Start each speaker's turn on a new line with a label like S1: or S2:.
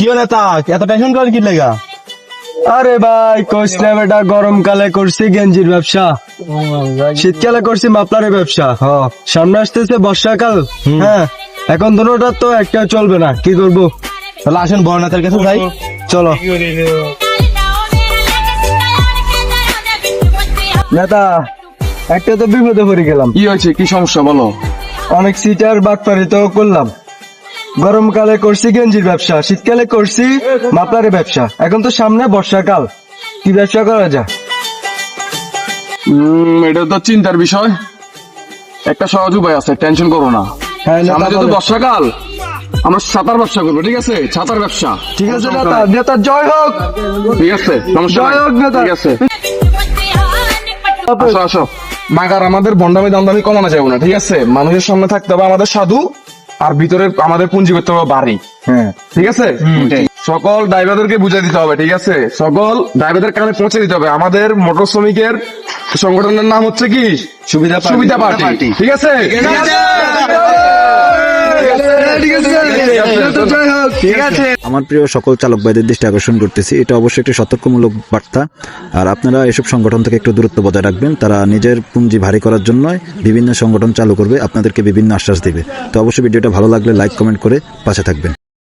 S1: কি হলো তা এত টেনশন করেন কি লেগা?
S2: আরে ভাই কোচ না বেটা গরমকালে করছি গেঞ্জির ব্যবসা। শীতকালে করছি মাপলারের ব্যবসা। সামনে আসতেছে বর্ষাকাল। হ্যাঁ এখন দুটোটা তো একটা চলবে না। কি করব?
S1: তাহলে আসেন বর্ণাথের কাছে যাই।
S2: চলো। নেতা একটা তো বিপদে পড়ে গেলাম।
S3: কি হয়েছে? কি সমস্যা বলো?
S2: অনেক সিটার বাটপারি তো করলাম। গরমকালে করছি গেঞ্জির ব্যবসা শীতকালে করছি মাপলারের ব্যবসা। এখন তো সামনে বর্ষাকাল। কি ব্যবসা করা যায়?
S3: এটা তো চিন্তার বিষয়। একটা সহজ উপায় আছে টেনশন করো না।
S2: হ্যাঁ
S3: সামনে যেহেতু বর্ষাকাল আমরা সাঁতার ব্যবসা করব ঠিক আছে? ছাতার ব্যবসা।
S2: ঠিক আছে নেতা নেতা জয় হোক!
S3: ঠিক আছে
S2: জয় হোক নেতা।
S3: ঠিক আছে। আসো আসো। মাগার আমাদের বন্ডামি দামদামি কমানো যাবে না ঠিক আছে? মানুষের সামনে থাকতে হবে আমাদের সাধু। আর ভিতরে আমাদের পুঞ্জি করতে হবে বাড়ি।
S2: হ্যাঁ।
S3: ঠিক আছে? সকল ড্রাইভারদেরকে বুঝিয়ে দিতে হবে ঠিক আছে? সকল ড্রাইভারদের কানে পৌঁছে দিতে হবে। আমাদের মোটর শ্রমিকের সংগঠনের নাম হচ্ছে কি?
S2: সুবিধা পার্টি।
S3: সুবিধা পার্টি। ঠিক আছে।
S2: ঠিক আছে।
S4: আমার প্রিয় সকল চালক ভাইদের দৃষ্টি আকর্ষণ করতেছি। এটা অবশ্যই একটি সতর্কমূলক বার্তা। আর আপনারা এসব সংগঠন থেকে একটু দূরত্ব বজায় রাখবেন। তারা নিজের পুঁজি ভারী করার জন্য বিভিন্ন সংগঠন চালু করবে। আপনাদেরকে বিভিন্ন আশ্বাস দিবে। তো অবশ্যই ভিডিওটা ভালো লাগলে লাইক কমেন্ট করে পাশে থাকবেন।